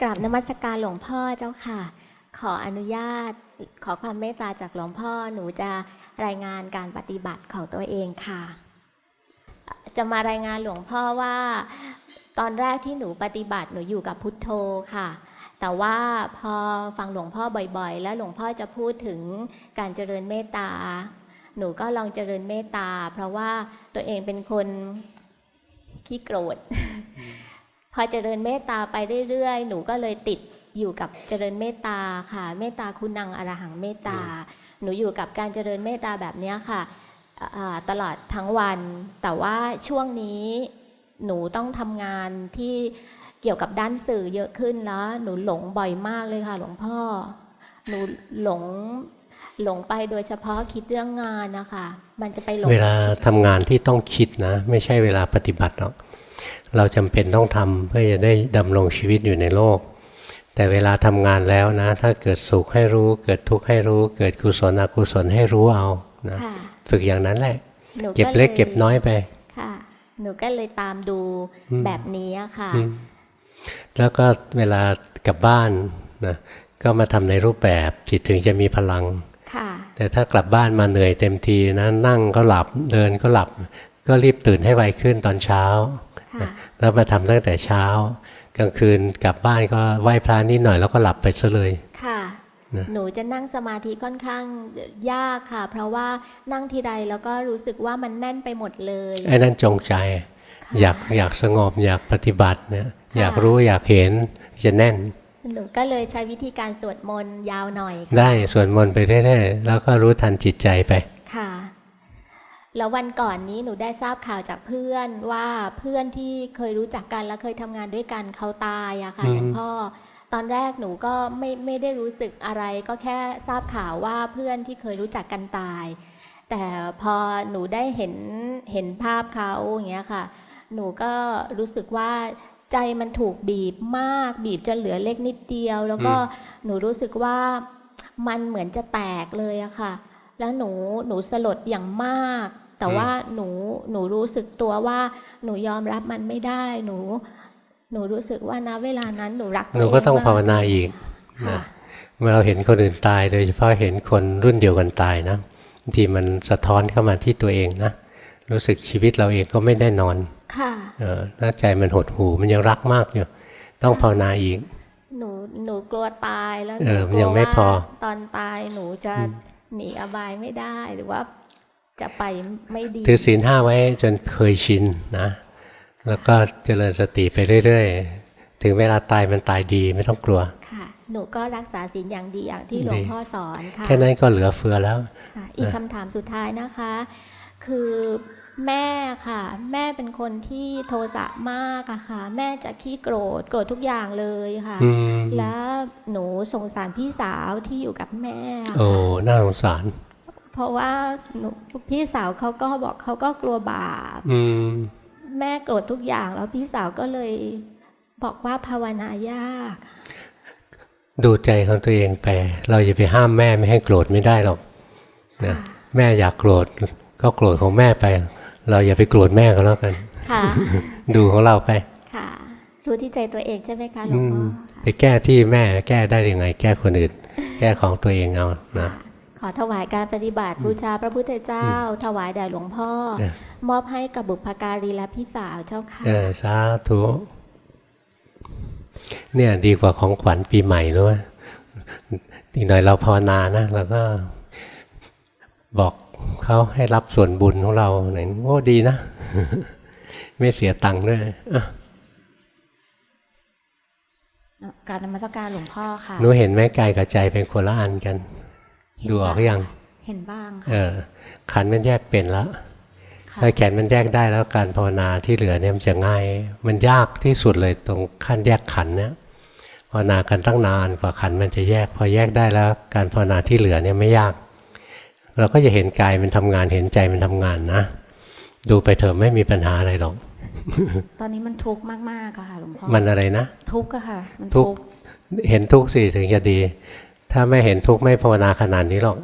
กราบนมัสการหลวงพ่อเจ้าค่ะ ขออนุญาต ขอความเมตตาจากหลวงพ่อหนูจะรายงานการปฏิบัติของตัวเองค่ะ จะมารายงานหลวงพ่อว่า ตอนแรกที่หนูปฏิบัติหนูอยู่กับพุทโธค่ะ แต่ว่าพอฟังหลวงพ่อบ่อย ๆ แล้วหลวงพ่อจะพูดถึงการเจริญเมตตา หนูก็ลองเจริญเมตตา เพราะว่าตัวเองเป็นคนขี้โกรธ พอเจริญเมตตาไปเรื่อยๆ หนูก็เลยติดอยู่กับเจริญเมตตาค่ะ เมตตาคุณังอรหังเมตตา หนูอยู่กับการเจริญเมตตาแบบเนี้ยค่ะอ่าตลอดทั้งวัน แต่ว่าช่วงนี้หนูต้องทำงานที่เกี่ยวกับด้านสื่อเยอะขึ้นแล้ว หนูหลงบ่อยมากเลยค่ะหลวงพ่อ หนูหลงหลงไปโดยเฉพาะคิดเรื่องงานนะคะ มันจะไปหลงเวลาทำงานที่ต้องคิดนะ ไม่ใช่เวลาปฏิบัติหรอก เราจำเป็นต้องทำเพื่อจะได้ดำรงชีวิตอยู่ในโลก แต่เวลาทำงานแล้วนะ ถ้าเกิดสุขให้รู้ เกิดทุกข์ให้รู้ เกิดกุศลอกุศลให้รู้เอานะค่ะฝึกอย่างนั้นแหละหนูเก็บเล็กยเก็บน้อยไปค่ะหนูก็เลยตามดูแบบนี้อะค่ะอืมแล้วก็เวลากลับบ้านนะก็มาทำในรูปแบบจิตถึงจะมีพลังค่ะแต่ถ้ากลับบ้านมาเหนื่อยเต็มทีนะนั่งก็หลับเดินก็หลับ ก็รีบตื่นให้ไวขึ้นตอนเช้าค่ะ แล้วมาทำตั้งแต่เช้า กลางคืนกลับบ้านก็ไหว้พระนิดหน่อยแล้วก็หลับไปซะเลยค่ะนะหนูจะนั่งสมาธิค่อนข้างยากค่ะ เพราะว่านั่งทีใดแล้วก็รู้สึกว่ามันแน่นไปหมดเลยไอ้นั่นจงใจค่ะอยากอยากสงบอยากปฏิบัติเนี่ยค่ะอยากรู้อยากเห็นจะแน่น หนูก็เลยใช้วิธีการสวดมนต์ยาวหน่อยค่ะได้ส่วนมนต์ไปเรื่อยๆแล้วก็รู้ทันจิตใจไปค่ะ แล้ววันก่อนนี้หนูได้ทราบข่าวจากเพื่อนว่าเพื่อนที่เคยรู้จักกันและเคยทำงานด้วยกันเขาตายอะค่ะอืมหลวงพ่อ ตอนแรกหนูก็ไม่ไม่ได้รู้สึกอะไร ก็แค่ทราบข่าวว่าเพื่อนที่เคยรู้จักกันตาย แต่พอหนูได้เห็นเห็นภาพเขาอย่างเงี้ยค่ะ หนูก็รู้สึกว่าใจมันถูกบีบมาก บีบจนเหลือเล็กนิดเดียว แล้วก็หนูรู้สึกว่ามันเหมือนจะแตกเลยอะค่ะ แล้วหนูหนูสลดอย่างมาก แต่ว่าหนูหนูรู้สึกตัวว่า หนูยอมรับมันไม่ได้หนู หนูรู้สึกว่าณเวลานั้นหนูรักหนูก็ต้องมภาวนาอีกค่ะนะเมื่อเราเห็นคนอื่นตาย โดยเฉพาะเห็นคนรุ่นเดียวกันตายนะบางทีมันสะท้อนเข้ามาที่ตัวเองนะรู้สึกชีวิตเราเองก็ไม่ได้นอน ค่ะเออถ้าใจมันหดหูมันยังรักมากอยู่ ต้องภาวนาอีก หนูหนูกลัวตายแล้วหเอนูอกมันลัยัวงไม่ว่าพอตอนตายหนูจะหนีอบายไม่ได้หรือว่า จะไปไม่ดี ถือศีลห้าไว้จนเคยชินนะ แล้วก็เจริญสติไปเรื่อยๆ ถึงเวลาตายมันตายดีไม่ต้องกลัว ค่ะ หนูก็รักษาศีลอย่างดีอย่างที่หลวงดีพ่อสอนค่ะ แค่นั้นก็เหลือเฟือแล้วค่ะอีกคำถามสุดท้ายนะคะ คือแม่ค่ะ แม่เป็นคนที่โทสะมากอะค่ะ แม่จะขี้โกรธโกรธทุกอย่างเลยค่ะอืมแล้วหนูสงสารพี่สาวที่อยู่กับแม่ค่ะโอ้น่าสงสาร เพราะว่าหนูพี่สาวเขาก็บอกเขาก็กลัวบาปอืมแม่โกรธทุกอย่างแล้วพี่สาวก็เลยบอกว่าภาวนายาก ดูใจของตัวเองไป เราจะไปห้ามแม่ไม่ให้โกรธไม่ได้หรอกนะค่ะแม่อยากโกรธก็โกรธของแม่ไป เราอย่าไปโกรธแม่ก็แล้วกันค่ะดูของเราไปค่ะรู้ที่ใจตัวเองใช่ไหมคะหลวอืงมพ่อไปแก้ที่แม่แก้ได้ยังไง แก้คนอื่น แก้ของตัวเองเอานะข อถวายการปฏิบัติบูชาพระพุทธเจ้า ถวายแด่หลวงพ่อเออมอบให้กับบุพการีและพี่สาวเจ้าค่ะเออสาธุเนี่ยดีกว่าของขวัญปีใหม่ด้วยอีกหน่อยเราภาวนานะเราก็บอกเขาให้รับส่วนบุญของเราไหนโอ้ดีนะ ไม่เสียตังค์ด้วยอะกรารนมัสการหลวงพ่อค่ะหนูเห็นไหมกายกับใจเป็นคนละอันกัน ดูออกหรือยัง เห็นบ้างเอค่ะอขันธ์มันแยกเป็นแล้วค่ะถ้าแขนมันแยกได้แล้วการภาวนาที่เหลือเนี่ยมันจะง่าย มันยากที่สุดเลยตรงขั้นแยกขันธ์เนี่ยภาวนากันตั้งนานกว่าขันธ์มันจะแยก พอแยกได้แล้ว การภาวนาที่เหลือเนี่ยไม่ยาก เราก็จะเห็นกายมันทำงานเห็นใจมันทำงานนะ ดูไปเถอะไม่มีปัญหาอะไรหรอกตอนนี้มันทุกข์มากๆอะค่ะหลวงพ่อมันอะไรนะ ทุกข์อะค่ะ มันทุทุกข์กข์เห็นทุกข์สิถึงจะดี ถ้าไม่เห็นทุกข์ไม่ภาวนาขนาดนี้หรอก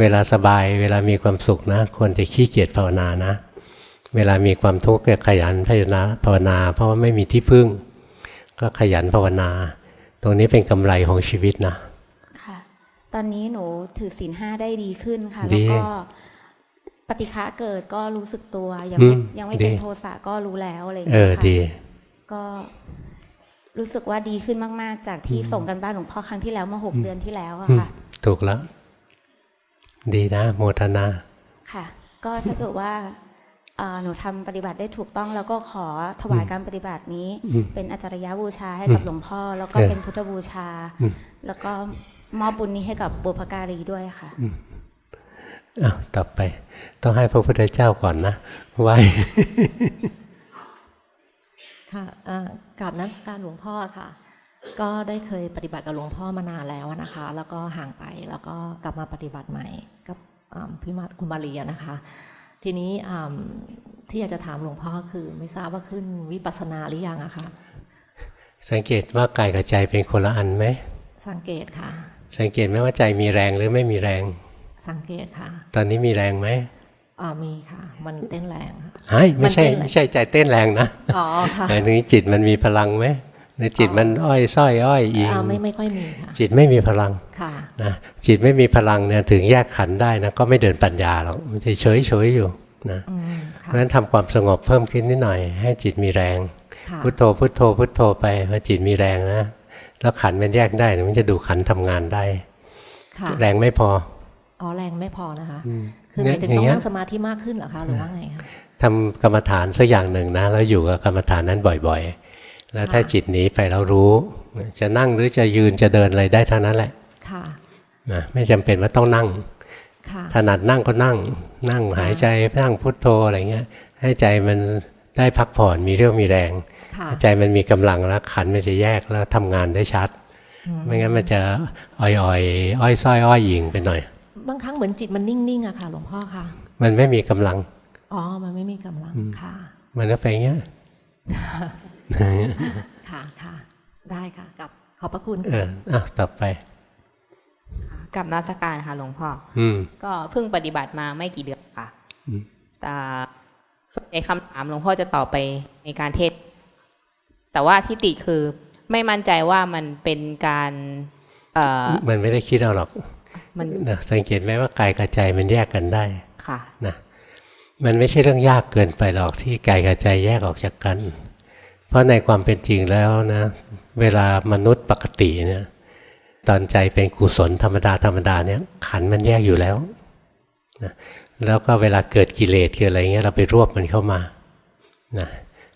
เวลาสบายเวลามีความสุขนะควรจะขี้เกียจภาวนานะ เวลามีความทุกข์ก็ขยันพยานาภาวนา เพราะว่าไม่มีที่พึ่ง ก็ขยันภาวนา ตรงนี้เป็นกำไรของชีวิตนะค่ะ ตอนนี้หนูถือศีลห้าได้ดีขึ้นค่ะดีแล้วก็ปฏิฆะเกิดก็รู้สึกตัวยังไม่อืมยังไม่เป็นดีโทสะก็รู้แล้วอะไรอย่างเอเงี้อยค่ะดีก็ รู้สึกว่าดีขึ้นมากๆ จากที่ส่งกันบ้านหลวงพ่อครั้งที่แล้วเมื่อหกเดือนที่แล้วอะอืมค่ะ ถูกแล้ว ดีนะ โมทนา ค่ะ ก็ถ้าเกิดว่าเอ่อหนูทำปฏิบัติได้ถูกต้องแล้วก็ขอถวายการปฏิบัตินี้อืมเป็นอาจารยบูชาให้กับอืมหลวงพ่อ แล้วก็เออเป็นพุทธบูชาอืมแล้วก็มอบบุญนี้ให้กับบุพการีด้วยค่ะอ้าวต่อไป ต้องให้พระพุทธเจ้าก่อนนะไหว ค่ะอ่ากราบน้ำสกการหลวงพ่อค่ะ ก็ได้เคยปฏิบัติกับหลวงพ่อมานานแล้วนะคะ แล้วก็ห่างไปแล้วก็กลับมาปฏิบัติใหม่กับอ่าพี่มาคุณมารีอะนะคะ ทีนี้อ่าที่อยากจะถามหลวงพ่อคือไม่ทราบว่าขึ้นวิปัสสนาหรือยังอะคะสังเกตว่ากายกับใจเป็นคนละอันไหมสังเกตค่ะ สังเกตไหมว่าใจมีแรงหรือไม่มีแรง สังเกตค่ะ ตอนนี้มีแรงไหม อ่ามีค่ะ มันเต้นแรงค่ะเฮ้ยไม่ใช่มันเต้นแรงไม่ใช่ใจเต้นแรงนะอ๋อค่ะหมายถึงจิตมันมีพลังไหมหรือจิตมันอ้อยส้อยอ้อยอิงอ่าไม่ไม่ค่อยมีค่ะจิตไม่มีพลังค่ะนะจิตไม่มีพลังเนี่ยถึงแยกขันธ์ได้นะก็ไม่เดินปัญญาหรอกมันจะเฉยเฉยๆอยู่นะอืมเพค่ะราะฉะนั้นทำความสงบเพิ่มขึ้นนิดหน่อย ให้จิตมีแรงค่ะพุทโธพุทโธพุทโธไปพอจิตมีแรงนะแล้วขันธ์มันแยกได้มันจะดูขันธ์ทำงานได้ค่ะแรงไม่พออ๋อแรงไม่พอนะคะอืม คือหมายถึงเนี่ยต้องอย่างเงี้ยนั่งสมาธิมากขึ้นเหรอคะหรือว่าไงคะทำกรรมฐานสักอย่างหนึ่งนะแล้วอยู่กับกรรมฐานนั้นบ่อยๆ แล้วถ้าค่ะจิตหนีไปแล้วรู้ จะนั่งหรือจะยืนจะเดินอะไรได้ทั้งนั้นแหละค่ะนะไม่จำเป็นว่าต้องนั่งค่ะถนัดนั่งก็นั่ง นั่งหายใจนั่งพุทโธอะไรเงี้ย ให้ใจมันได้พักผ่อนมีเรี่ยวมีแรงค่ะใจมันมีกำลังแล้วขันธ์มันจะแยกแล้วทำงานได้ชัด ไม่งั้นมันจะอ่อยๆอ้อยส้อยอ้อยหยิงไปหน่อย บางครั้งเหมือนจิตมันนิ่งๆอะค่ะ หลวงพ่อค่ะ มันไม่มีกำลัง อ๋อ มันไม่มีกำลังค่ะ มันก็ไปอย่างเงี้ยค่ะค่ะ ได้ค่ะกับขอบพระคุณเอค่ะออะต่อไปกับนาสการค่ะหลวงพ่อ อืมก็เพิ่งปฏิบัติมาไม่กี่เดือนค่ะอืมแต่ส่วนใหญ่คำถามหลวงพ่อจะตอบไปในการเทศน์แต่ว่าที่ติคือไม่มั่นใจว่ามันเป็นการเอ่อมันไม่ได้คิดเอาหรอก มันนะสังเกตไหมว่ากายกับใจมันแยกกันได้ค่ะนะมันไม่ใช่เรื่องยากเกินไปหรอกที่กายกับใจแยกออกจากกัน เพราะในความเป็นจริงแล้วนะ เวลามนุษย์ปกติเนี่ยตอนใจเป็นกุศลธรรมดาธรรมดาเนี่ยขันธ์มันแยกอยู่แล้วนะแล้วก็เวลาเกิดกิเลสเกิดอะไรเงี้ยเราไปรวบมันเข้ามานะ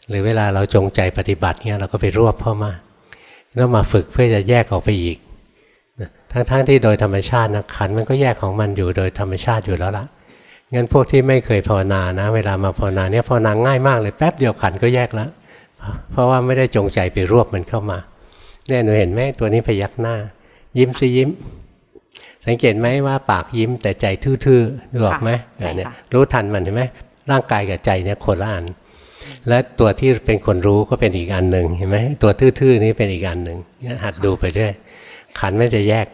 หรือเวลาเราจงใจปฏิบัติเงี้ยเราก็ไปรวบเข้ามาแล้วมาฝึกเพื่อจะแยกออกไปอีกนะ ทั้งๆที่โดยธรรมชาตินะขันธ์มันก็แยกของมันอยู่โดยธรรมชาติอยู่แล้วล่ะงั้นพวกที่ไม่เคยภาวนานะ เวลามาภาวนาเนี่ยภาวนาง่ายมากเลยแป๊บเดียวขันก็แยกแล้วเพราะว่าไม่ได้จงใจไปรวบมันเข้ามาเนี่ยหนูเห็นไหมตัวนี้พยักหน้า ยิ้มสิยิ้ม สังเกตไหมว่าปากยิ้มแต่ใจทื่อๆดูออกไหมค่ะเออเนี่ยใช่ค่ะรู้ทันมันเห็นไหมร่างกายกับใจเนี่ยคนละอันและตัวที่เป็นคนรู้ก็เป็นอีกอันหนึ่งเห็นไหมตัวทื่อๆนี้เป็นอีกอันหนึ่งเนี่ยหัดดูไปเรื่อย ขันไม่จะแยก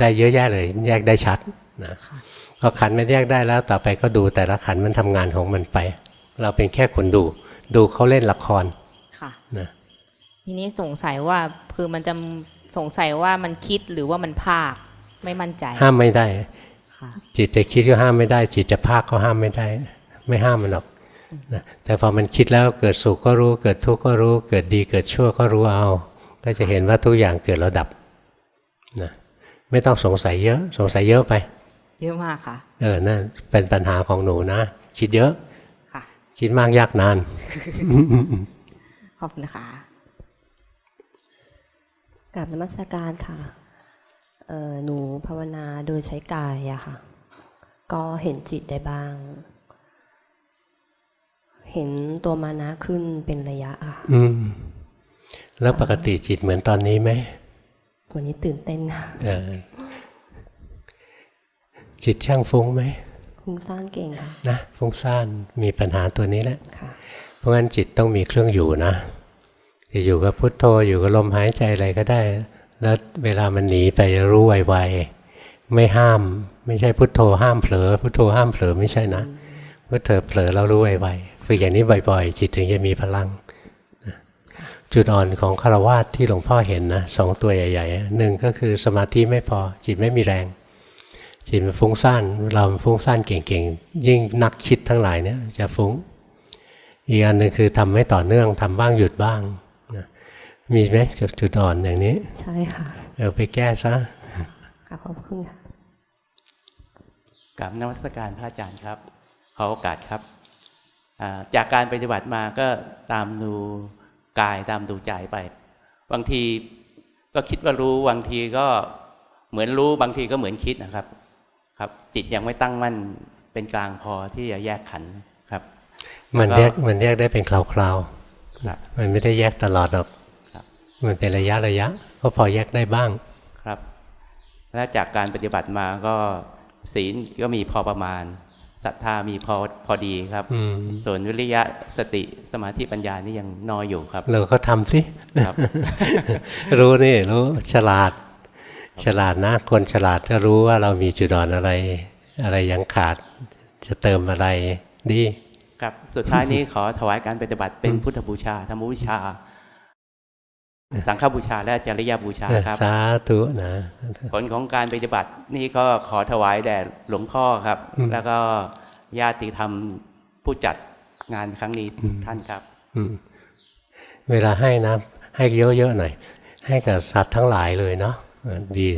ได้เยอะแยะเลย แยกได้ชัดนะพอขันมันแยกได้แล้วต่อไปก็ดูแต่ละขันมันทำงานของมันไป เราเป็นแค่คนดู ดูเขาเล่นละครค่ะนะทีนี้สงสัยว่าคือมันจะสงสัยว่ามันคิดหรือว่ามันภาคไม่มั่นใจ ห้ามไม่ได้ค่ะจิตจะคิดก็ห้ามไม่ได้ จิตจะภาคก็ห้ามไม่ได้ ไม่ห้ามมันหรอกนะแต่พอมันคิดแล้วเกิดสุขก็รู้ เกิดทุกข์ก็รู้ เกิดดีเกิดชั่วก็รู้เอา ก็จะเห็นว่าทุกอย่างเกิดแล้วดับนะ ไม่ต้องสงสัยเยอะ สงสัยเยอะไป เยอะมากค่ะ เออนั่นเป็นปัญหาของหนูนะคิดเยอะค่ะคิดมากยากนานขอบคุณค่ะกราบนมัสการค่ะเอ่อหนูภาวนาโดยใช้กายอะค่ะ ก็เห็นจิตได้บ้าง เห็นตัวมานะขึ้นเป็นระยะอะค่ะอืม แล้วปกติจิตเหมือนตอนนี้ไหม วันนี้ตื่นเต้นค่ะเออจิตช่างฟุ้งไหมคุ้งซ่านเก่งค่ะนะฟุ้งซ่านมีปัญหาตัวนี้แหละค่ะเพราะงั้นจิตต้องมีเครื่องอยู่นะจะอยู่กับพุทโธอยู่กับลมหายใจอะไรก็ได้ แล้วเวลามันหนีไปรู้ไวๆไม่ห้าม ไม่ใช่พุทโธห้ามเผลอ พุทโธห้ามเผลอไม่ใช่นะพุทโธเผลอเรารู้ไวๆฝึกอย่างนี้บ่อย ๆ จิตถึงจะมีพลังนะ จุดอ่อนของคารวาสที่หลวงพ่อเห็นนะสองตัวใหญ่ๆหนึ่งก็คือสมาธิไม่พอจิตไม่มีแรง จิตมันฟุ้งซ่านเรามันฟุ้งซ่านเก่งๆ ยิ่งนักคิดทั้งหลายเนี่ยจะฟุ้ง อีกอันหนึ่งคือทำไม่ต่อเนื่องทำบ้างหยุดบ้างนะมีไหมจุดจุดอ่อนอย่างนี้ ใช่ค่ะเออไปแก้ซะค่ะขอบคุณค่ะกับนวัตการพระอาจารย์ครับขอโอกาสครับอ่าจากการปฏิบัติมาก็ตามดู กายตามดูใจไป บางทีก็คิดว่ารู้บางทีก็เหมือนรู้บางทีก็เหมือนคิดนะครับ ครับ จิตยังไม่ตั้งมั่นเป็นกลางพอที่จะแยกขันธ์ครับ มันแล้วก็แยกมันแยกได้เป็นคราวครับๆมันไม่ได้แยกตลอดหรอกครับมันเป็นระยะระยะก็พอแยกได้บ้างครับ และจากการปฏิบัติมาก็ศีลก็มีพอประมาณ ศรัทธามีพอพอดีครับอืมส่วนวิริยะสติสมาธิปัญญานี่ยังน้อยอยู่ครับเราก็ทำสิครับ รู้นี่รู้ฉลาด ฉลาดนะ คนฉลาดก็รู้ว่าเรามีจุดอ่อนอะไร อะไรยังขาดจะเติมอะไรดีครับสุดท้ายนี้ขอถวายการปฏิบัติเป็นพุทธบูชาธรรมบูชา สังฆบูชาและจริยบูชาครับสาธุนะผลของการปฏิบัตินี่ก็ขอถวายแด่หลวงพ่อครับอืมแล้วก็ญาติธรรมผู้จัดงานครั้งนี้ทุกท่านครับอืมเวลาให้นะให้เยอะๆหน่อย ให้กับสัตว์ทั้งหลายเลยเนาะเออดี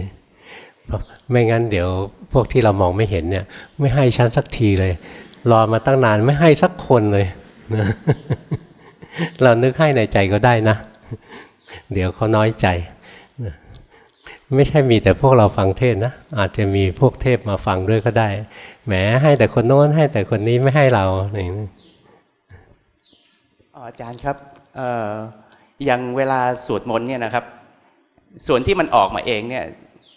เพราะไม่งั้นเดี๋ยวพวกที่เรามองไม่เห็นเนี่ย ไม่ให้ฉันสักทีเลย รอมาตั้งนานไม่ให้สักคนเลยนะเรานึกให้ในใจก็ได้นะ เดี๋ยวเขาน้อยใจนะไม่ใช่มีแต่พวกเราฟังเทศน์นะ อาจจะมีพวกเทพมาฟังด้วยก็ได้ แหมให้แต่คนโน้นให้แต่คนนี้ไม่ให้เราอย่างนี้อ๋ออาจารย์ครับเอ่ออย่างเวลาสวดมนต์เนี่ยนะครับ ส่วนที่มันออกมาเองเนี่ย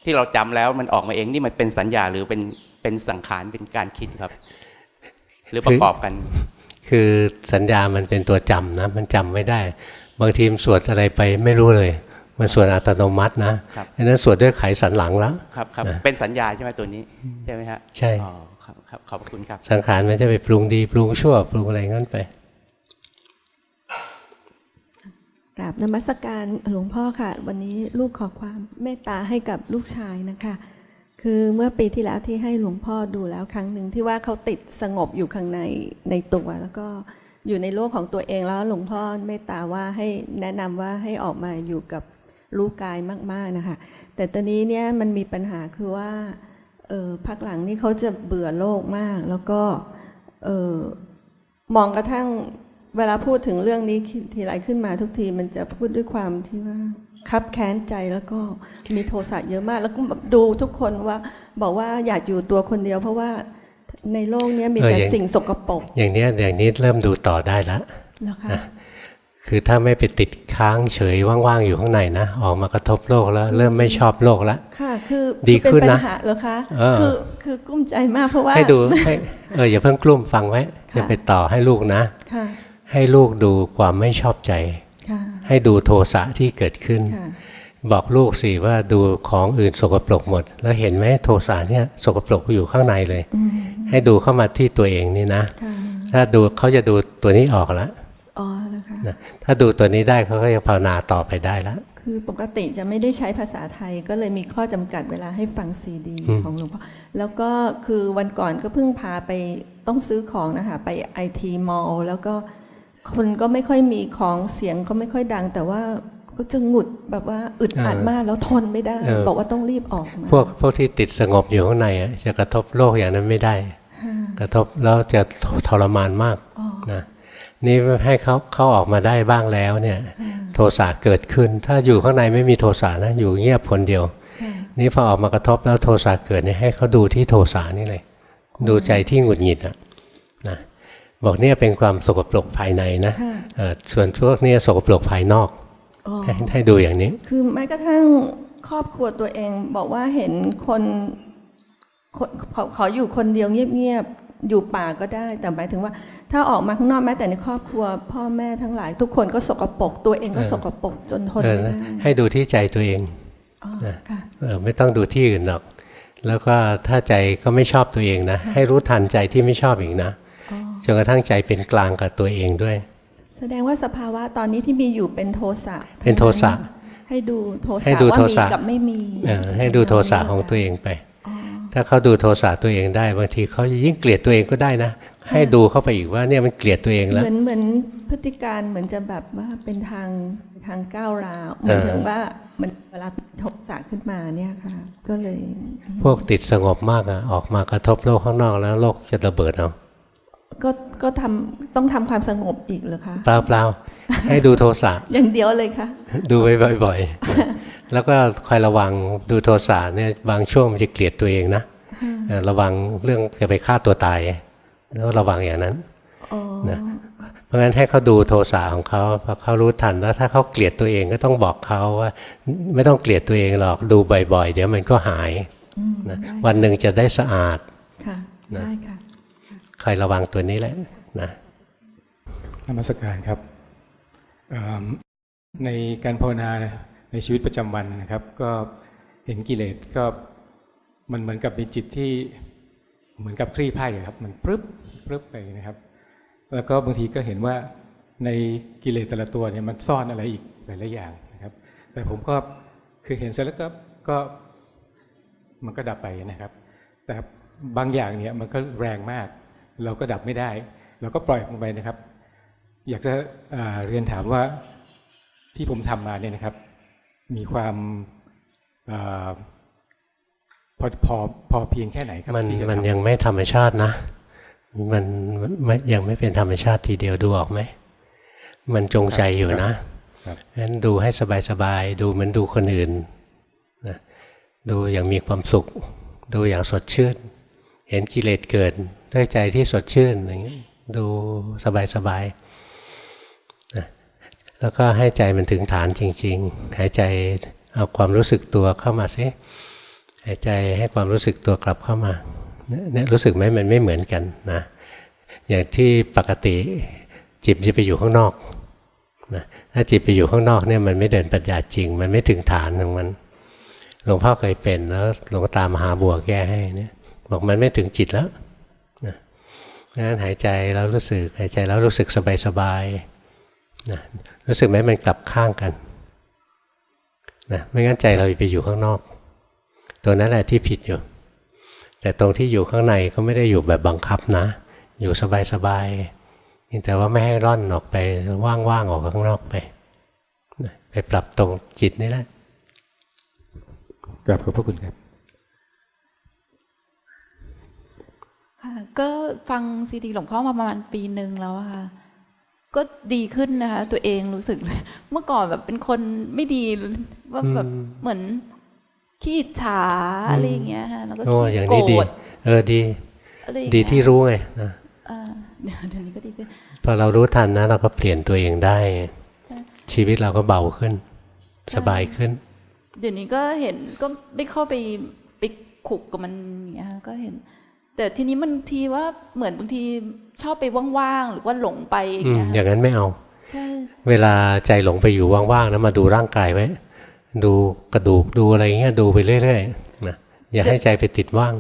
ที่เราจำแล้วมันออกมาเองนี่มันเป็นสัญญาหรือเป็นเป็นสังขารเป็นการคิดครับ หรือประกอบกัน คือสัญญามันเป็นตัวจำนะมันจำไม่ได้ บางทีมนสวดอะไรไปไม่รู้เลย มันสวดอัตโนมัตินะครับอันนั้นสวดด้วยไขสันหลังแล้วครับครับนะเป็นสัญญาใช่ไหมตัวนี้ใช่ไหมฮะใช่อ๋อครับครับขอบพระคุณครับ สังขารมันจะไปปรุงดีปรุงชั่วปรุงอะไรงั้นไปกราบนมัสการหลวงพ่อค่ะ วันนี้ลูกขอความเมตตาให้กับลูกชายนะคะ คือเมื่อปีที่แล้วที่ให้หลวงพ่อดูแล้วครั้งหนึ่งที่ว่าเขาติดสงบอยู่ข้างในในตัวแล้วก็ อยู่ในโลกของตัวเองแล้วหลวงพ่อเมตตาว่าให้แนะนำว่าให้ออกมาอยู่กับรู้กายมาก ๆนะคะ แต่ตอนนี้เนี่ยมันมีปัญหาคือว่าเออพักหลังนี่เขาจะเบื่อโลกมาก แล้วก็เออมองกระทั่งเวลาพูดถึงเรื่องนี้ทีไรขึ้นมาทุกทีมันจะพูดด้วยความที่ว่าคับแค้นใจแล้วก็มีโทสะเยอะมาก แล้วก็ดูทุกคนว่าบอกว่าอยากอยู่ตัวคนเดียว เพราะว่า ในโลกเนี้ยมีเออแต่อย่างสิ่งสกปรกอย่างเนี้ยอย่างนี้เริ่มดูต่อได้ละนะคะคือถ้าไม่ไปติดค้างเฉยว่างๆอยู่ข้างในนะ ออกมากระทบโลกแล้ว เริ่มไม่ชอบโลกแล้วค่ะคือดีคือขึ้เป็นนปันะญหาเหรอคะเออคือคือกลุ้มใจมากเพราะว่าให้ดูให้เอออย่าเพิ่งกลุ้มฟังไว้ค่ะอย่าไปต่อให้ลูกนะค่ะให้ลูกดูความไม่ชอบใจค่ะให้ดูโทสะที่เกิดขึ้นค่ะ บอกลูกสิว่าดูของอื่นสกปรกหมด แล้วเห็นไหมโทสะเนี่ยสกปรกอยู่ข้างในเลยอืมให้ดูเข้ามาที่ตัวเองนี่นะค่ะถ้าดูเขาจะดูตัวนี้ออกแล้วอ๋อนะคะนะถ้าดูตัวนี้ได้เขาก็จะภาวนาต่อไปได้แล้วคือปกติจะไม่ได้ใช้ภาษาไทยก็เลยมีข้อจำกัดเวลาให้ฟังซีดีอืมของหลวงพ่อแล้วก็คือวันก่อนก็เพิ่งพาไปต้องซื้อของนะคะ ไปไอทีมอลแล้วก็คนก็ไม่ค่อยมีของเสียงก็ไม่ค่อยดัง แต่ว่า ก็จะหงุดแบบว่าอึดอัดมากแล้วทนไม่ได้ บอกว่าต้องรีบออกมาพวกพวกที่ติดสงบอยู่ข้างในอะจะกระทบโลกอย่างนั้นไม่ได้ค่ะกระทบแล้วจะทรมานมากอ๋อนะนี่ให้เขาเข้าออกมาได้บ้างแล้วเนี่ย โทสะเกิดขึ้น ถ้าอยู่ข้างในไม่มีโทสะนะอยู่เงียบคนเดียวค่ะนี่พอออกมากระทบแล้วโทสะเกิดเนี่ยให้เขาดูที่โทสะนี่เลย ดูใจที่หงุดหงิดอะนะบอกเนี่ยเป็นความสกปรกภายในนะค่ะเอ่อส่วนพวกเนี้สกปรกภายนอกอ๋อ ให้ให้ดูอย่างนี้ คือแม้กระทั่งครอบครัวตัวเองบอกว่าเห็นคนคนขอขออยู่คนเดียวเงียบๆอยู่ป่าก็ได้ แต่หมายถึงว่า ถ้าออกมาข้างนอกแม้แต่ในครอบครัว พ่อแม่ทั้งหลาย ทุกคนก็สกปรกตัวเองก็เออสกปรกจนทนเออไม่นะได้ให้ดูที่ใจตัวเองอ๋อนะค่ะเออไม่ต้องดูที่อื่นหรอก แล้วก็ถ้าใจก็ไม่ชอบตัวเองนะ ให้รู้ทันใจที่ไม่ชอบอีกนะอ๋อจนกระทั่งใจเป็นกลางกับตัวเองด้วยส แสดงว่าสภาวะตอนนี้ที่มีอยู่เป็นโทสะเป็นโทสะให้ดูโทให้สะดูว่าโทมีสะกับไม่มีเออให้ดูโทสะของตัวเองไป ถ้าเขาดูโทสะตัวเองได้บางทีเขายิ่งเกลียดตัวเองก็ได้นะ ให้ดูเข้าไปอีกว่าเนี่ยมันเกลียดตัวเองแล้วเหมือนเหมือนพฤติการเหมือนจะแบบว่าเป็นทางทางก้าวร้าวหมายถึงว่ามันเวลาโทสะขึ้นมาเนี่ยค่ะก็เลย พวกติดสงบมากอะออกมากระทบโลกข้างนอกแล้วโลกจะระเบิดเอา ก็ก็ทำต้องทำความสงบอีกเหรอคะเปล่าเปล่าให้ดูโทสะอย่างเดียวเลยค่ะ ดูไปบ่อย ๆ แล้วก็คอยระวังดูโทสะเนี่ยบางช่วงมันจะเกลียดตัวเองนะเออระวังเรื่องจะไปฆ่าตัวตายแล้วระวังอย่างนั้นอ๋อนะเพราะงั้นให้เขาดูโทสะของเขาพอเขารู้ทันแล้วถ้าเขาเกลียดตัวเองก็ต้องบอกเขาว่า ไม่ต้องเกลียดตัวเองหรอกดูบ่อยๆ เดี๋ยวมันก็หายนะวันหนึ่งจะได้สะอาดค่ะได้ค่ะ คอยระวังตัวนี้แหละนะนมัสการครับในการภาวนาในชีวิตประจำวันนะครับ ก็เห็นกิเลสก็มันเหมือนกับมีจิตที่เหมือนกับคลี่ไพ่ครับ มันปรึบปรึบไปนะครับ แล้วก็บางทีก็เห็นว่าในกิเลสแต่ละตัวเนี่ยมันซ่อนอะไรอีกหลายๆอย่างนะครับ แต่ผมก็คือเห็นเสร็จแล้วก็ก็มันก็ดับไปนะครับ แต่บางอย่างเนี่ยมันก็แรงมาก เราก็ดับไม่ได้ เราก็ปล่อยลงไปนะครับ อยากจะเอ่อเรียนถามว่าที่ผมทำมาเนี่ยนะครับ มีความเออพอพอพอเพียงแค่ไหนครับมันที่จะมันทำยังไม่ธรรมชาตินะ มันมันไม่ยังไม่เป็นธรรมชาติทีเดียวดูออกไหม มันจงใจอยู่นะครับงั้นดูให้สบายๆ ดูเหมือนดูคนอื่นนะดูอย่างมีความสุข ดูอย่างสดชื่น เห็นกิเลสเกิดด้วยใจที่สดชื่นอย่างนี้ดูสบายๆนะแล้วก็ให้ใจมันถึงฐานจริง ๆ หายใจเอาความรู้สึกตัวเข้ามาสิหายใจให้ความรู้สึกตัวกลับเข้ามาเนี่ยเนี่ยรู้สึกไหมมันไม่เหมือนกันนะอย่างที่ปกติจิตจะไปอยู่ข้างนอกนะถ้าจิตไปอยู่ข้างนอกเนี่ยมันไม่เดินปัญญาจริง มันไม่ถึงฐานของมันหลวงพ่อเคยเป็นแล้วหลวงตามหาบัวแก้ให้เนี่ย บอกมันไม่ถึงจิตแล้วนะงั้นหายใจแล้วรู้สึกหายใจแล้วรู้สึกสบายๆนะรู้สึกไหมมันกลับข้างกันนะไม่งั้นใจเราไปอยู่ข้างนอก ตัวนั้นแหละที่ผิดอยู่ แต่ตรงที่อยู่ข้างในก็ไม่ได้อยู่แบบบังคับนะ อยู่สบายๆแต่ว่าไม่ให้ร่อนออกไปว่างๆออกข้างนอกไปไปปรับตรงจิตนี่แหละกราบขอบพระคุณครับ ค่ะ ก็ฟังซีดีหลวงพ่อมาประมาณปีหนึ่งแล้วอะค่ะ ก็ดีขึ้นนะคะ ตัวเองรู้สึกเลย เมื่อก่อนแบบเป็นคนไม่ดีว่าแบบเหมือนขี้อิจฉาอะไรอย่างเงี้ยค่ะแล้วก็โอ้ขี้อย่างโกรนี้ดีธเออดีอะไรอย่างดีเงี้ยที่รู้ไงนะอ่าเดี๋ยวเดี๋ยวนี้ก็ดีขึ้นพอเรารู้ทันนะ เราก็เปลี่ยนตัวเองได้ใช่ชีวิตเราก็เบาขึ้น สบายขึ้น เดี๋ยวนี้ก็เห็นก็ไม่เข้าไปไปขุกกับมันอย่างเงี้ยค่ะก็เห็น แต่ทีนี้มันทีว่าเหมือนบางทีชอบไปว่างๆหรือว่าหลงไปอย่าอืงมเงี้ยอย่างนั้นไม่เอาใช่เวลาใจหลงไปอยู่ว่างๆนะมาดูร่างกายไว้ดูกระดูกดูอะไรเงี้ยดูไปเรื่อยๆนะอย่าให้ใจไปติดว่าง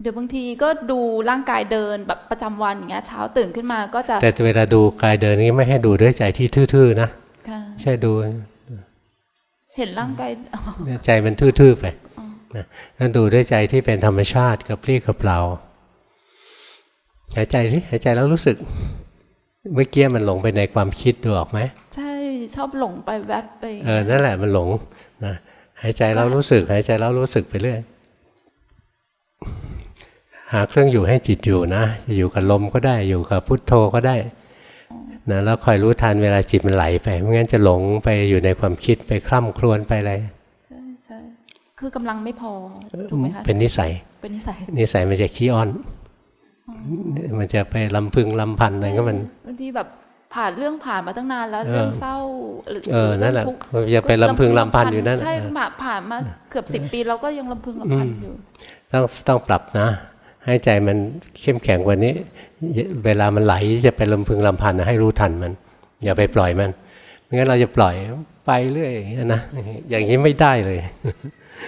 เดี๋ยวบางทีก็ดูร่างกายเดินแบบประจำวันอย่างเงี้ยเช้าตื่นขึ้นมาก็จะ แต่เวลาดูกายเดินนี้ไม่ให้ดูด้วยใจที่ทื่อๆนะค่ะใช่ดู เห็นร่างกายอ๋อใจมันทื่อๆไป นะนั่นดูด้วยใจที่เป็นธรรมชาติกับปรี้กับเปล่าหายใจสิหายใจแล้วรู้สึก เมื่อกี้มันหลงไปในความคิดดูออกไหมใช่ชอบหลงไปแวบไปเออนั่นแหละมันหลงนะหายใจแล้วรู้สึก หายใจแล้วรู้สึกไปเรื่อยหาเครื่องอยู่ให้จิตอยู่นะอยู่กับลมก็ได้อยู่กับพุทโธก็ได้นะแล้วคอยรู้ทันเวลาจิตมันไหลไปไม่งั้นจะหลงไปอยู่ในความคิดไปคล่ำครวญไปอะไรใช่ใช่ คือกำลังไม่พอถูกไหมคะเป็นนิสัยเป็นนิสัยนิสัยมันจะขี้อ้อน มันจะไปลำพึงลำพันอะไรก็มันบางทีแบบผ่านเรื่องผ่านมาตั้งนานแล้วเออเรื่องเศร้าหรือเออนั่นแหละเรื่องทุกข์มันจะไปลำพึงลำพันอยู่นั่นใช่เออผ่านผ่านมาเกือบสิบปีเราก็ยังลำพึงลำพันอยู่ต้องต้องปรับนะ ให้ใจมันเข้มแข็งกว่านี้ เวลามันไหลจะไปลำพึงลำพันนะให้รู้ทันมัน อย่าไปปล่อยมันไม่งั้นเราจะปล่อยไปเรื่อยอย่างเงี้ยนะอย่างนี้ไม่ได้เลย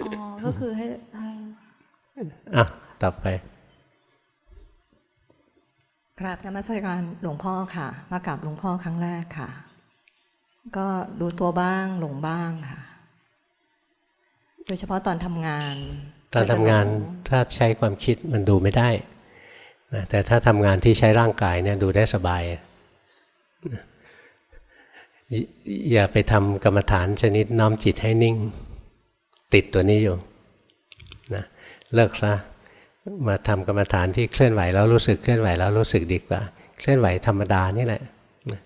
อ๋อ ก็คือให้ให้อะต่อไปกกราบนมัสการหลวงพ่อค่ะ มากราบหลวงพ่อครั้งแรกค่ะ ก็ดูตัวบ้างหลงบ้างค่ะ โดยเฉพาะตอนทำงาน ตอนทำงานถ้าใช้ความคิดมันดูไม่ได้นะแต่ถ้าทำงานที่ใช้ร่างกายเนี่ยดูได้สบายนะอย่าอย่าไปทำกรรมฐานชนิดน้อมจิตให้นิ่ง ติดตัวนี้อยู่นะเลิกซะมาทำกรรมฐานที่เคลื่อนไหวแล้วรู้สึกเคลื่อนไหวแล้วรู้สึกดีกว่า เคลื่อนไหวธรรมดานี่แหละนะ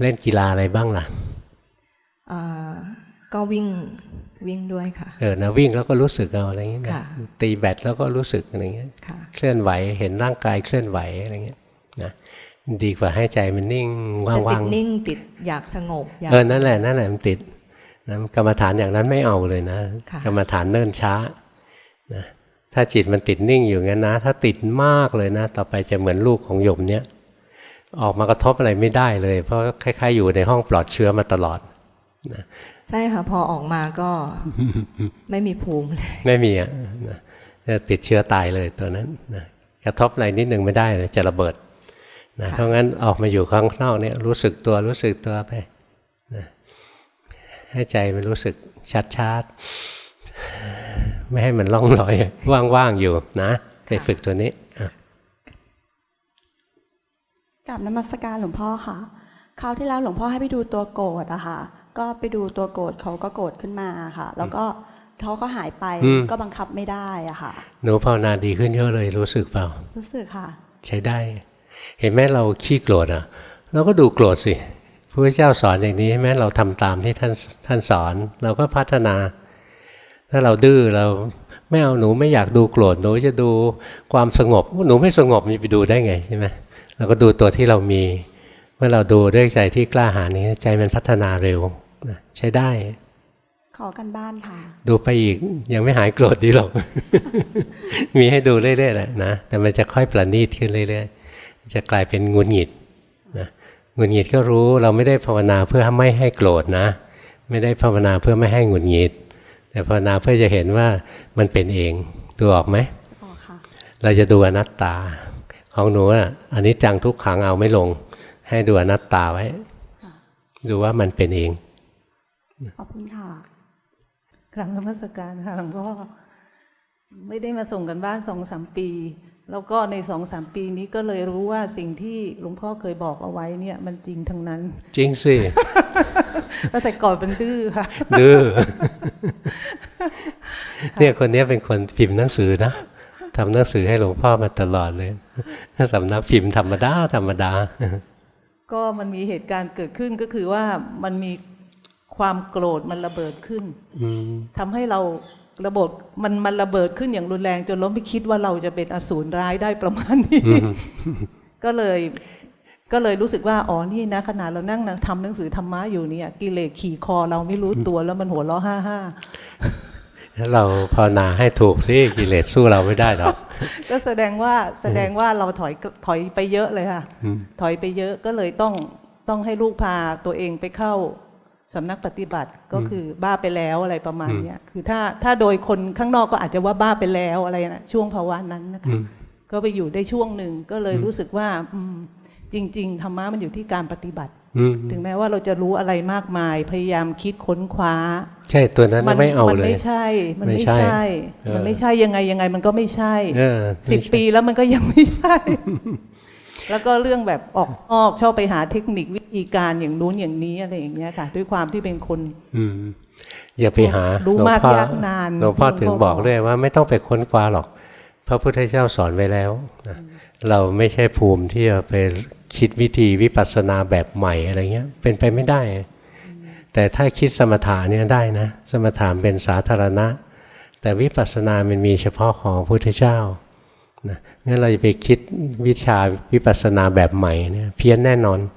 เล่นกีฬาอะไรบ้างล่ะอ่าก็วิ่งวิ่งด้วยค่ะ เออนะวิ่งแล้วก็รู้สึกเอาอะไรอย่างเงี้ยนะค่ะตีแบตแล้วก็รู้สึกอะไรเงี้ยค่ะเคลื่อนไหวเห็นร่างกายเคลื่อนไหวอะไรเงี้ยนะดีกว่าให้ใจมันนิ่งว่จะติาดงนิ่งติดอยากสงบอยาๆกเออนั่นแหละนั่นแหละมันติด นะกรรมฐานอย่างนั้นไม่เอาเลยนะค่ะกรรมฐานเนิ่นช้านะถ้าจิตมันติดนิ่งอยู่งั้นนะ ถ้าติดมากเลยนะ ต่อไปจะเหมือนลูกของโยมเนี้ยออกมากระทบอะไรไม่ได้เลย เพราะคล้ายๆอยู่ในห้องปลอดเชื้อมาตลอดใช่ค่ะพอออกมาก็ไม่มีภูมิเลยไม่มีอะนะจะติดเชื้อตายเลยตัวนั้นนะกระทบอะไรนิดหนึ่งไม่ได้เลยจะระเบิดนะเพราะงั้นออกมาอยู่ข้างนอกเนี่ยรู้สึกตัวรู้สึกตัวไปนะ ให้ใจมันรู้สึกชัดๆ ไม่ให้มันล่องลอย ว่างๆ อยู่นะ ไปฝึกตัวนี้อะกราบนมัสการหลวงพ่อค่ะคราวที่แล้วหลวงพ่อให้ไปดูตัวโกรธอะค่ะ ก็ไปดูตัวโกรธเขาก็โกรธขึ้นมาค่ะ แล้วก็เขาก็หายไปก็บังคับไม่ได้อะค่ะ หนูภาวนาดีขึ้นเยอะเลยรู้สึกเปล่า รู้สึกค่ะ ใช้ได้ เห็นไหมเราขี้โกรธอะเราก็ดูโกรธสิ พระพุทธเจ้าสอนอย่างนี้ใช่ไหมเราทำตามที่ท่านท่านสอน เราก็พัฒนา ถ้าเราดื้อเราไม่เอาหนูไม่อยากดูโกรธหนูจะดูความสงบหนูไม่สงบมันจะไปดูได้ไงใช่ไหมเราก็ดูตัวที่เรามี เมื่อเราดูด้วยใจที่กล้าหาญนี้ใจมันพัฒนาเร็วนะใช้ได้ ขอกันบ้านค่ะ ดูไปอีกยังไม่หายโกรธดีหรอก มีให้ดูเรื่อยๆแหละนะแต่มันจะค่อยประณีตขึ้นเรื่อยๆจะกลายเป็นงุนหงิด นะงุนหงิดก็รู้เราไม่ได้ภาวนาเพื่อไม่ให้โกรธนะ ไม่ได้ภาวนาเพื่อไม่ให้งุนหงิด แต่ภาวนาเพื่อจะเห็นว่ามันเป็นเองดูออกไหมขอค่ะเราจะดูอนัตตา ของหนูอะอันนี้จังทุกขังเอาไม่ลง ให้ดูอนัตตาไว้ ดูว่ามันเป็นเองขอบคุณค่ะกลับนมัสการค่ะหลวงพ่อไม่ได้มาส่งกันบ้านสองสามปี แล้วก็ในสองสามปีนี้ก็เลยรู้ว่าสิ่งที่หลวงพ่อเคยบอกเอาไว้เนี่ย มันจริงทั้งนั้น จริงสิตั้งแต่ก่อนเป็นดื้อค่ะดื้อเนี่ยคนเนี้ยเป็นคนพิมพ์หนังสือนะทำหนังสือให้หลวงพ่อมาตลอดเลยสำนักพิมพ์ธรรมดาธรรมดา ก็มันมีเหตุการณ์เกิดขึ้นก็คือว่ามันมีความโกรธมันระเบิดขึ้นอืมทำให้เรา ระบบมันมันระเบิดขึ้นอย่างรุนแรง จนเราไม่คิดว่าเราจะเป็นอสูรร้ายได้ประมาณนี้ ก็เลยก็เลยรู้สึกว่าอ๋อนี่นะขนาดเรานั่งทำหนังสือธรรมะอยู่เนี่ยกิเลสขี่คอเราไม่รู้ตัวแล้วมันหัวเราะห้าห้าแล้วเราภาวนาให้ถูกสิกิเลสสู้เราไม่ได้หรอกก็แสดงว่าแสดงว่าเราถอยถอยไปเยอะเลยค่ะอืมถอยไปเยอะก็เลยต้องต้องให้ลูกพาตัวเองไปเข้า สำนักปฏิบัติก็คือบ้าไปแล้วอะไรประมาณเนี้ยคือถ้าถ้าโดยคนข้างนอกก็อาจจะว่าบ้าไปแล้วอะไรนะช่วงภาวะนั้นนะคะอืมก็ไปอยู่ได้ช่วงหนึ่งก็เลยรู้สึกว่าอืมจริง ๆธรรมะมันอยู่ที่การปฏิบัติอืมถึงแม้ว่าเราจะรู้อะไรมากมาย พยายามคิดค้นคว้า ใช่ตัวนั้นน่ะไม่เอามัเลยไม่ใช่ มันไม่ไม่ใช่ใช่เออมันไม่ใช่ยังไงยังไงมันก็ไม่ใช่เออสิบไม่ใช่ปีแล้วมันก็ยังไม่ใช่ แล้วก็เรื่องแบบออกนอกชอบไปหาเทคนิค วิธีการอย่างนู้นอย่างนี้อะไรอย่างเงี้ยค่ะ ด้วยความที่เป็นคน อืมอย่าไปหารู้หลวงมากพ่อยากนานหลวงพ่อหลวงพ่อถึงบอกบอกเลยว่าไม่ต้องไปค้นคว้าหรอก พระพุทธเจ้าสอนไว้แล้วนะเราไม่ใช่ภูมิที่จะไปคิดวิธีวิปัสสนาแบบใหม่อะไรเงี้ย เป็นไปไม่ได้ แต่ถ้าคิดสมถะเนี่ยได้นะ สมถะเป็นสาธารณะ แต่วิปัสสนามันมีเฉพาะของพระพุทธเจ้านะงั้นเราจะไปคิดวิชาวิปัสสนาแบบใหม่เนี่ยเพี้ยนแน่นอนนะ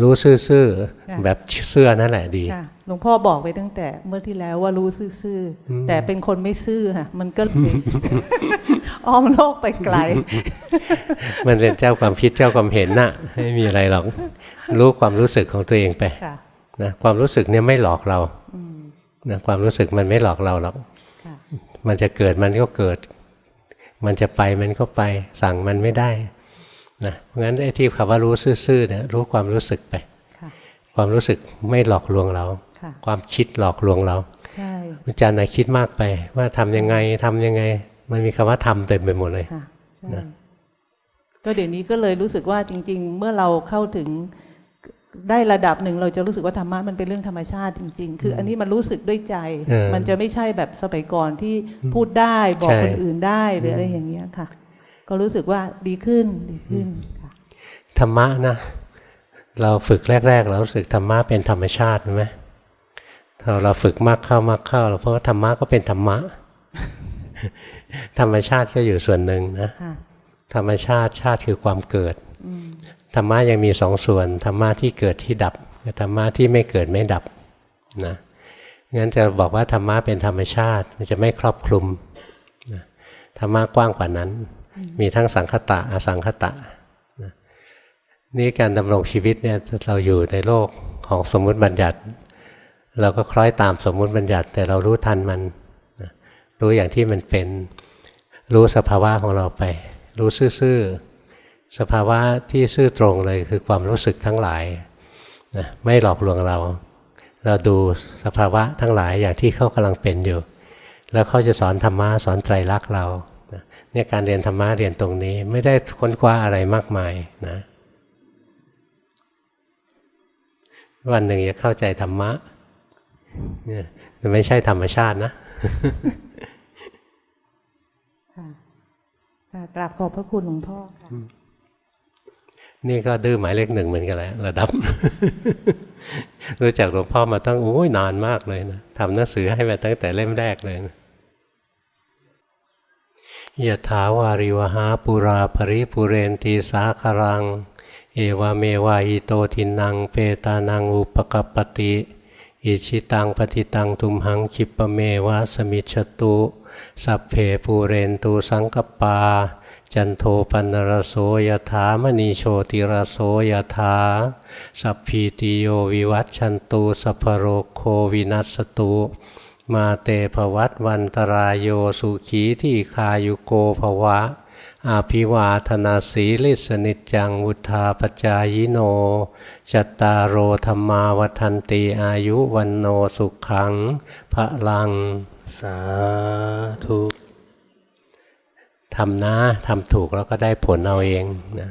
รู้ซื่อๆแบบเสื้อนั่นแหละดีค่ะหลวงพ่อบอกไปตั้งแต่เมื่อที่แล้วว่ารู้ซื่อๆแต่เป็นคนไม่ซื่อค่ะมันก็เลยอ้อมโลกไปไกล มันเป็นเจ้าความคิดเจ้าความเห็นน่ะไม่มีอะไรหรอกรู้ความรู้สึกของตัวเองไปค่ะนะความรู้สึกเนี่ยไม่หลอกเรานะความรู้สึกมันไม่หลอกเราหรอกค่ะมันจะเกิดมันก็เกิด มันจะไปมันก็ไปสั่งมันไม่ได้ นะเพราะงั้นไอ้ที่คำว่ารู้ซื่อๆเนี่ยรู้ความรู้สึกไปค่ะความรู้สึกไม่หลอกลวงเราค่ะความคิดหลอกลวงเราใช่อาจารย์นายคิดมากไป ว่าทำยังไงทำยังไง มันมีคำว่าทำเต็มไปหมดเลยค่ะใช่นะก็เดี๋ยวนี้ก็เลยรู้สึกว่าจริง ๆ เมื่อเราเข้าถึงได้ระดับหนึ่งเราจะรู้สึกว่าธรรมะมันเป็นเรื่องธรรมชาติจริง ๆ คืออันนี้มันรู้สึกด้วยใจเออมันจะไม่ใช่แบบสมัยก่อนที่พูดได้บอกใช่คนอื่นได้หรืออะไรอย่างเงี้ยค่ะ ก็รู้สึกว่าดีขึ้นดีขึ้นค่ะธรรมะนะ เราฝึกแรกๆเรารู้สึกธรรมะเป็นธรรมชาติใช่ไหมพอเราฝึกมากเข้ามากเข้าเราเพราะว่าธรรมะก็เป็นธรรมะ ธรรมชาติก็อยู่ส่วนหนึ่งนะค่ะธรรมชาติชาติคือความเกิดธรรมะยังมีสองส่วนธรรมะที่เกิดที่ดับกับธรรมะที่ไม่เกิดไม่ดับนะงั้นจะบอกว่าธรรมะเป็นธรรมชาติมันจะไม่ครอบคลุมนะธรรมะกว้างกว่านั้น มีทั้งสังคตะอสังคตะนี่การดำรงชีวิตเนี่ยเราอยู่ในโลกของสมมุติบัญญัติ เราก็คล้อยตามสมมุติบัญญัติ แต่เรารู้ทันมันรู้อย่างที่มันเป็นรู้สภาวะของเราไป รู้ซื่อๆสภาวะที่ซื่อตรงเลยคือความรู้สึกทั้งหลายนะไม่หลอกลวงเรา เราดูสภาวะทั้งหลายอย่างที่เขากำลังเป็นอยู่ แล้วเขาจะสอนธรรมะสอนไตรลักษณ์เรา เนี่ยการเรียนธรรมะเรียนตรงนี้ ไม่ได้ค้นคว้าอะไรมากมายนะวันหนึ่งจะเข้าใจธรรมะเนี่ยมันไม่ใช่ธรรมชาตินะค่ะค่ะกราบขอบพระคุณหลวงพ่อค่ะนี่ก็ดื้อหมายเลขหนึ่งเหมือนกันแหละระดับ รู้จักหลวงพ่อมาตั้งโอ้ยนานมากเลยนะทำหนังสือให้มาตั้งแต่เล่มแรกเลยนะ ยะถาวาริวหาปุราปริปุเรนตีสาคารัง เอวเมวะอิโตทินังเปตานังอุปกปปติ อิชิตังปฏิตังทุมหังคิปะเมวะสมิจฉตุ สัพเพปูเรนตูสังกปา จันโทปันรโสยถามณีโชติรโสยถา สัพพีติโยวิวัตชันตุสัพพโรโควินัสตุ มาเตภวัตวันตรายโยสุขีที่คายุโกภวะ อาภิวาธนาสีลิสนิจจังวุธาปจายโน จัตตารโอธรรมาวันติอายุวันโนสุขังพระลัง สาธุทำนะทำถูกแล้วก็ได้ผลเอาเองนะ